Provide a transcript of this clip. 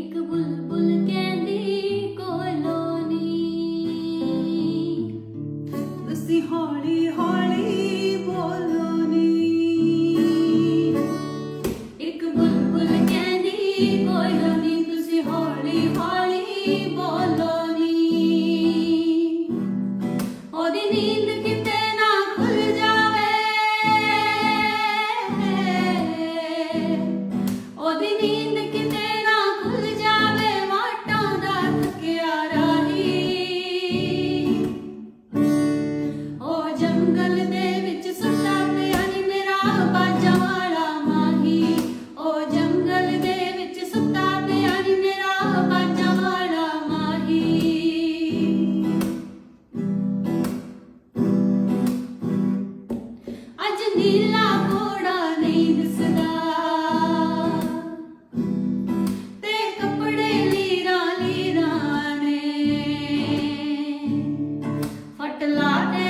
ਇੱਕ ਬੁਲਬੁਲ ਕਹਿੰਦੀ ਕੋਲੋਂ ਨੀ ਤੁਸੀਂ ਹੌਲੀ ਹੌਲੀ ਬੋਲੋ ਨੀ ਇੱਕ ਕਹਿੰਦੀ ਕੋਲੋਂ ਨੀ ਤੁਸੀਂ ਹੌਲੀ ਹੌਲੀ ਬੋਲੋ। ਜੰਗਲ ਦੇ ਵਿੱਚ ਸੁੱਤਾ ਪਿਆ ਨੀ ਮੇਰਾ ਬਾਜਾ ਵਾਲਾ ਉਹ ਜੰਗਲ ਦੇ ਵਿੱਚ ਸੁੱਤਾ ਪਿਆ ਨੀ ਮੇਰਾ ਬਾਜਾ ਵਾਲਾ ਅੱਜ ਨੀਲਾ ਘੋੜਾ ਨਹੀਂ ਦਿਸਦਾ। ਤੇ ਕੱਪੜੇ ਲੀਰਾਂ ਲੀਰਾਂ ਨੇ। ਫਟਲਾ ਦੇ